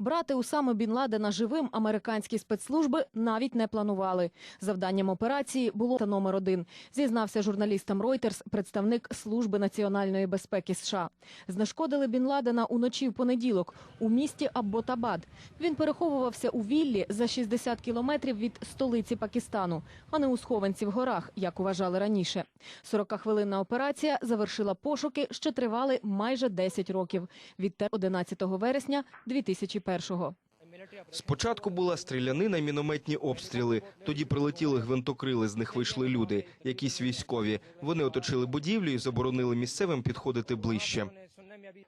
Брати Усаму Бін Ладена живим американські спецслужби навіть не планували. Завданням операції було та номер один. Зізнався журналістам Reuters представник Служби національної безпеки США. Знешкодили Бін Ладена уночі в понеділок у місті Абботабад. Він переховувався у віллі за 60 кілометрів від столиці Пакистану, а не у схованці в горах, як вважали раніше. 40-хвилинна операція завершила пошуки, що тривали майже 10 років від 11 вересня 2001-го. Спочатку була стрілянина й мінометні обстріли. Тоді прилетіли гвинтокрили, з них вийшли люди, якісь військові. Вони оточили будівлю і заборонили місцевим підходити ближче.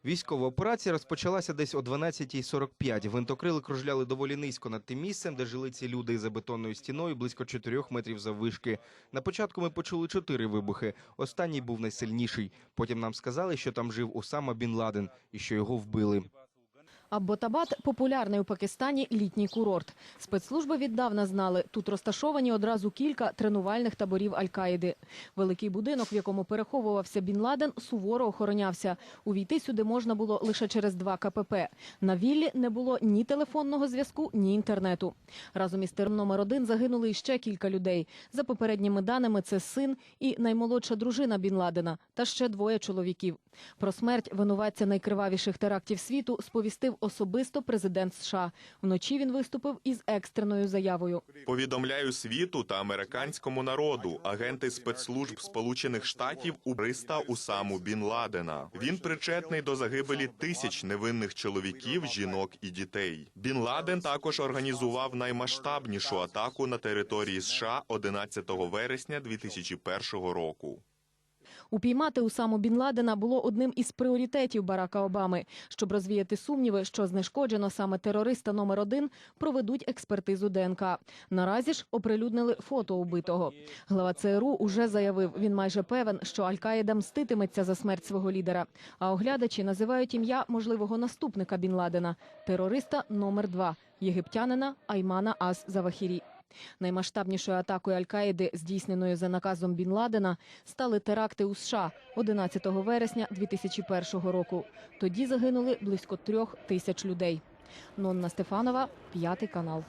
Військова операція розпочалася десь о 12.45. Гвинтокрили кружляли доволі низько над тим місцем, де жили ці люди за бетонною стіною близько 4 метрів заввишки. На початку ми почули чотири вибухи. Останній був найсильніший. Потім нам сказали, що там жив Усама Бін Ладен і що його вбили. Абботабад – популярний у Пакистані літній курорт. Спецслужби віддавна знали, тут розташовані одразу кілька тренувальних таборів Аль-Каїди. Великий будинок, в якому переховувався Бін Ладен, суворо охоронявся. Увійти сюди можна було лише через два КПП. На віллі не було ні телефонного зв'язку, ні інтернету. Разом із тером номер один загинули іще кілька людей. За попередніми даними, це син і наймолодша дружина Бін Ладена та ще двоє чоловіків. Про смерть винуватця найкривавіших терактів світу сповістив особисто президент США. Вночі він виступив із екстреною заявою. Повідомляю світу та американському народу. Агенти спецслужб Сполучених Штатів убриста Усаму Бін Ладена. Він причетний до загибелі тисяч невинних чоловіків, жінок і дітей. Бін Ладен також організував наймасштабнішу атаку на території США 11 вересня 2001 року. Упіймати Усаму Бін Ладена було одним із пріоритетів Барака Обами. Щоб розвіяти сумніви, що знешкоджено саме терориста номер один, проведуть експертизу ДНК. Наразі ж оприлюднили фото убитого. Глава ЦРУ уже заявив, він майже певен, що Аль-Каїда мститиметься за смерть свого лідера. А оглядачі називають ім'я можливого наступника Бін Ладена – терориста номер два єгиптянина Аймана Ас Завахірі. Наймасштабнішою атакою Аль-Каїди, здійсненою за наказом Бін Ладена, стали теракти у США 11 вересня 2001 року. Тоді загинули близько трьох тисяч людей. Нонна Стефанова, п'ятий канал.